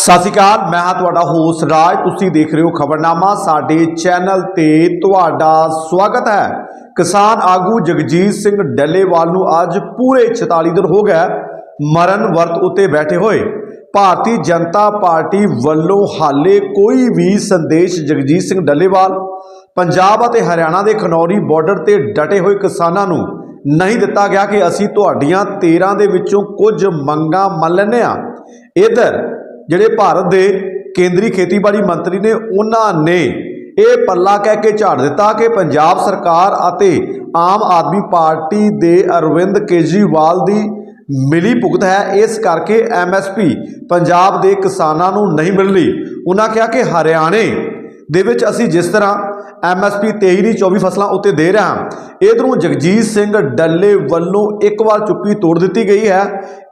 ਸਤਿ ਸ਼੍ਰੀ ਅਕਾਲ, ਮੈਂ ਹਾਂ ਤੁਹਾਡਾ ਹੋਸਟ ਰਾਜ। ਤੁਸੀਂ ਦੇਖ ਰਹੇ ਹੋ ਖਬਰਨਾਮਾ, ਸਾਡੇ ਚੈਨਲ ਤੇ ਤੁਹਾਡਾ ਸਵਾਗਤ ਹੈ। ਕਿਸਾਨ ਆਗੂ ਜਗਜੀਤ ਸਿੰਘ ਡੱਲੇਵਾਲ ਨੂੰ ਅੱਜ ਪੂਰੇ 44 ਦਿਨ ਹੋ ਗਏ ਮਰਨ ਵਰਤ ਉੱਤੇ ਬੈਠੇ ਹੋਏ। ਭਾਰਤੀ ਜਨਤਾ ਪਾਰਟੀ ਵੱਲੋਂ ਹਾਲੇ ਕੋਈ ਵੀ ਸੰਦੇਸ਼ ਜਗਜੀਤ ਸਿੰਘ ਡੱਲੇਵਾਲ, ਪੰਜਾਬ ਅਤੇ ਹਰਿਆਣਾ ਦੇ ਖਨੌਰੀ ਬਾਰਡਰ ਤੇ ਡਟੇ ਹੋਏ ਕਿਸਾਨਾਂ ਨੂੰ ਨਹੀਂ ਦਿੱਤਾ ਗਿਆ ਕਿ ਅਸੀਂ ਤੁਹਾਡੀਆਂ 13 ਦੇ ਵਿੱਚੋਂ ਕੁਝ ਮੰਗਾਂ ਮੰਨ ਲੈਂਦੇ ਹਾਂ। ਇਧਰ ਜਿਹੜੇ ਭਾਰਤ ਦੇ ਕੇਂਦਰੀ ਖੇਤੀਬਾੜੀ ਮੰਤਰੀ ਨੇ, ਉਹਨਾਂ ਨੇ ਇਹ ਪੱਲਾ ਕਹਿ ਕੇ ਝਾੜ ਦਿੱਤਾ ਕਿ ਪੰਜਾਬ ਸਰਕਾਰ ਅਤੇ ਆਮ ਆਦਮੀ ਪਾਰਟੀ ਦੇ ਅਰਵਿੰਦ ਕੇਜਰੀਵਾਲ ਦੀ ਮਿਲੀ ਭੁਗਤ ਹੈ। ਇਸ ਕਰਕੇ ਐਮਐਸਪੀ ਪੰਜਾਬ ਦੇ ਕਿਸਾਨਾਂ ਨੂੰ ਨਹੀਂ ਮਿਲ ਰਹੀ ਉਹਨਾਂ ਕਿਹਾ ਕਿ ਹਰਿਆਣੇ ਦੇ ਵਿੱਚ ਅਸੀਂ ਜਿਸ ਤਰ੍ਹਾਂ ਐਮਐਸਪੀ 23 ਦੀ 24 ਫਸਲਾਂ ਉੱਤੇ ਦੇ ਰਹੇ ਹਾਂ ਇਧਰੋਂ ਜਗਜੀਤ ਸਿੰਘ ਡੱਲੇ ਵੱਲੋਂ ਇੱਕ ਵਾਰ ਚੁੱਪੀ ਤੋੜ ਦਿੱਤੀ ਗਈ ਹੈ।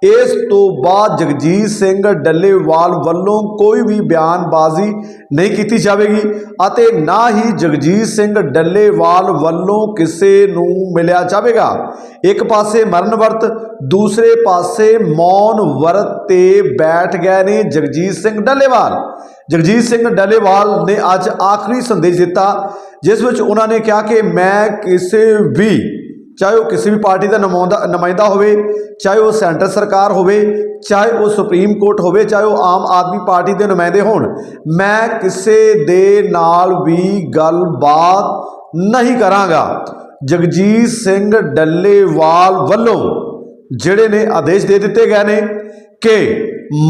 ਇਸ ਤੋਂ ਬਾਅਦ ਜਗਜੀਤ ਸਿੰਘ ਡੱਲੇਵਾਲ ਵੱਲੋਂ ਕੋਈ ਵੀ ਬਿਆਨਬਾਜ਼ੀ ਨਹੀਂ ਕੀਤੀ ਜਾਵੇਗੀ ਅਤੇ ਨਾ ਹੀ ਜਗਜੀਤ ਸਿੰਘ ਡੱਲੇਵਾਲ ਵੱਲੋਂ ਕਿਸੇ ਨੂੰ ਮਿਲਿਆ ਜਾਵੇਗਾ। ਇੱਕ ਪਾਸੇ ਮਰਨ ਵਰਤ, ਦੂਸਰੇ ਪਾਸੇ ਮੌਨ ਵਰਤ ਤੇ ਬੈਠ ਗਏ ਨੇ ਜਗਜੀਤ ਸਿੰਘ ਡੱਲੇਵਾਲ। ਜਗਜੀਤ ਸਿੰਘ ਡੱਲੇਵਾਲ ਨੇ ਅੱਜ ਆਖਰੀ ਸੰਦੇਸ਼ ਦਿੱਤਾ, ਜਿਸ ਵਿੱਚ ਉਹਨਾਂ ਨੇ ਕਿਹਾ ਕਿ ਮੈਂ ਕਿਸੇ ਵੀ ਚਾਹੇ ਉਹ ਕਿਸੇ ਵੀ ਪਾਰਟੀ ਦਾ ਨੁਮਾਇੰਦਾ ਨੁਮਾਇੰਦਾ ਹੋਵੇ, ਚਾਹੇ ਉਹ ਸੈਂਟਰ ਸਰਕਾਰ ਹੋਵੇ, ਚਾਹੇ ਉਹ ਸੁਪਰੀਮ ਕੋਰਟ ਹੋਵੇ, ਚਾਹੇ ਉਹ ਆਮ ਆਦਮੀ ਪਾਰਟੀ ਦੇ ਨੁਮਾਇੰਦੇ ਹੋਣ, ਮੈਂ ਕਿਸੇ ਦੇ ਨਾਲ ਵੀ ਗੱਲਬਾਤ ਨਹੀਂ ਕਰਾਂਗਾ। ਜਗਜੀਤ ਸਿੰਘ ਡੱਲੇਵਾਲ ਵੱਲੋਂ ਜਿਹੜੇ ਨੇ ਆਦੇਸ਼ ਦੇ ਦਿੱਤੇ ਗਏ ਨੇ ਕਿ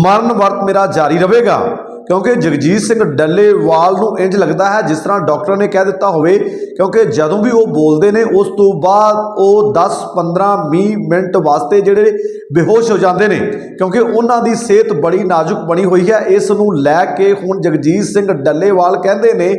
ਮਰਨ ਵਰਤ ਮੇਰਾ ਜਾਰੀ ਰਹੇਗਾ। ਕਿਉਂਕਿ ਜਗਜੀਤ ਸਿੰਘ ਡੱਲੇਵਾਲ ਨੂੰ ਇੰਜ ਲੱਗਦਾ ਹੈ ਜਿਸ ਤਰ੍ਹਾਂ ਡਾਕਟਰ ਨੇ ਕਹਿ ਦਿੱਤਾ ਹੋਵੇ, ਕਿਉਂਕਿ ਜਦੋਂ ਵੀ ਉਹ ਬੋਲਦੇ ਨੇ, ਉਸ ਤੋਂ ਬਾਅਦ ਉਹ 10 15 20 ਮਿੰਟ ਵਾਸਤੇ ਜਿਹੜੇ ਬੇਹੋਸ਼ ਹੋ ਜਾਂਦੇ ਨੇ, ਕਿਉਂਕਿ ਉਹਨਾਂ ਦੀ ਸਿਹਤ ਬੜੀ ਨਾਜ਼ੁਕ ਬਣੀ ਹੋਈ ਹੈ। ਇਸ ਨੂੰ ਲੈ ਕੇ ਹੁਣ ਜਗਜੀਤ ਸਿੰਘ ਡੱਲੇਵਾਲ ਕਹਿੰਦੇ ਨੇ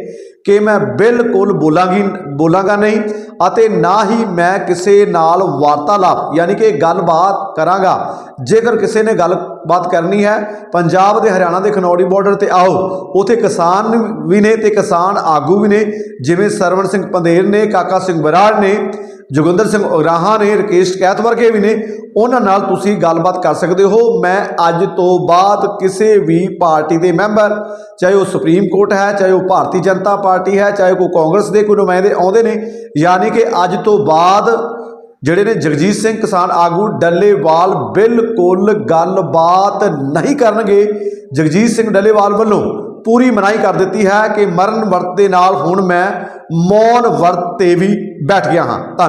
ਕਿ ਮੈਂ ਬਿਲਕੁਲ ਬੋਲਾਂਗੀ, ਬੋਲਾਂਗਾ ਨਹੀਂ ਅਤੇ ਨਾ ਹੀ ਮੈਂ ਕਿਸੇ ਨਾਲ ਵਾਰਤਾਲਾਪ, ਯਾਨੀ ਕਿ ਗੱਲਬਾਤ ਕਰਾਂਗਾ। ਜੇਕਰ ਕਿਸੇ ਨੇ ਗੱਲਬਾਤ ਕਰਨੀ ਹੈ, ਪੰਜਾਬ ਦੇ ਹਰਿਆਣਾ ਦੇ ਖਨੌੜੀ ਬਾਰਡਰ ਤੇ ਆਓ। ਉਥੇ ਕਿਸਾਨ ਵੀ ਨੇ ਤੇ ਕਿਸਾਨ ਆਗੂ ਵੀ ਨੇ, ਜਿਵੇਂ ਸਰਵਣ ਸਿੰਘ ਪੰਦੇਰ ਨੇ, ਕਾਕਾ ਸਿੰਘ ਬਰਾੜ ਨੇ। ਜੋਗਿੰਦਰ ਸਿੰਘ ਉਗਰਾਹਾਂ ਨੇ, ਰਕੇਸ਼ ਕੈਤ ਵਰਗੇ ਵੀ ਨੇ, ਉਹਨਾਂ ਨਾਲ ਤੁਸੀਂ ਗੱਲਬਾਤ ਕਰ ਸਕਦੇ ਹੋ। ਮੈਂ ਅੱਜ ਤੋਂ ਬਾਅਦ ਕਿਸੇ ਵੀ ਪਾਰਟੀ ਦੇ ਮੈਂਬਰ, ਚਾਹੇ ਉਹ ਸੁਪਰੀਮ ਕੋਰਟ ਹੈ, ਚਾਹੇ ਉਹ ਭਾਰਤੀ ਜਨਤਾ ਪਾਰਟੀ ਹੈ, ਚਾਹੇ ਕੋਈ ਕਾਂਗਰਸ ਦੇ ਕੋਈ ਨੁਮਾਇੰਦੇ ਆਉਂਦੇ ਨੇ, ਯਾਨੀ ਕਿ ਅੱਜ ਤੋਂ ਬਾਅਦ ਜਿਹੜੇ ਨੇ ਜਗਜੀਤ ਸਿੰਘ ਕਿਸਾਨ ਆਗੂ ਡੱਲੇਵਾਲ ਬਿਲਕੁਲ ਗੱਲਬਾਤ ਨਹੀਂ ਕਰਨਗੇ। ਜਗਜੀਤ ਸਿੰਘ ਡੱਲੇਵਾਲ ਵੱਲੋਂ ਪੂਰੀ ਮਨਾਹੀ ਕਰ ਦਿੱਤੀ ਹੈ ਕਿ ਮਰਨ ਵਰਤ ਦੇ ਨਾਲ ਹੁਣ ਮੈਂ ਮੌਨ ਵਰਤ ਤੇ ਵੀ ਬੈਠ ਗਿਆ ਹਾਂ। ਧੰਨਵਾਦ।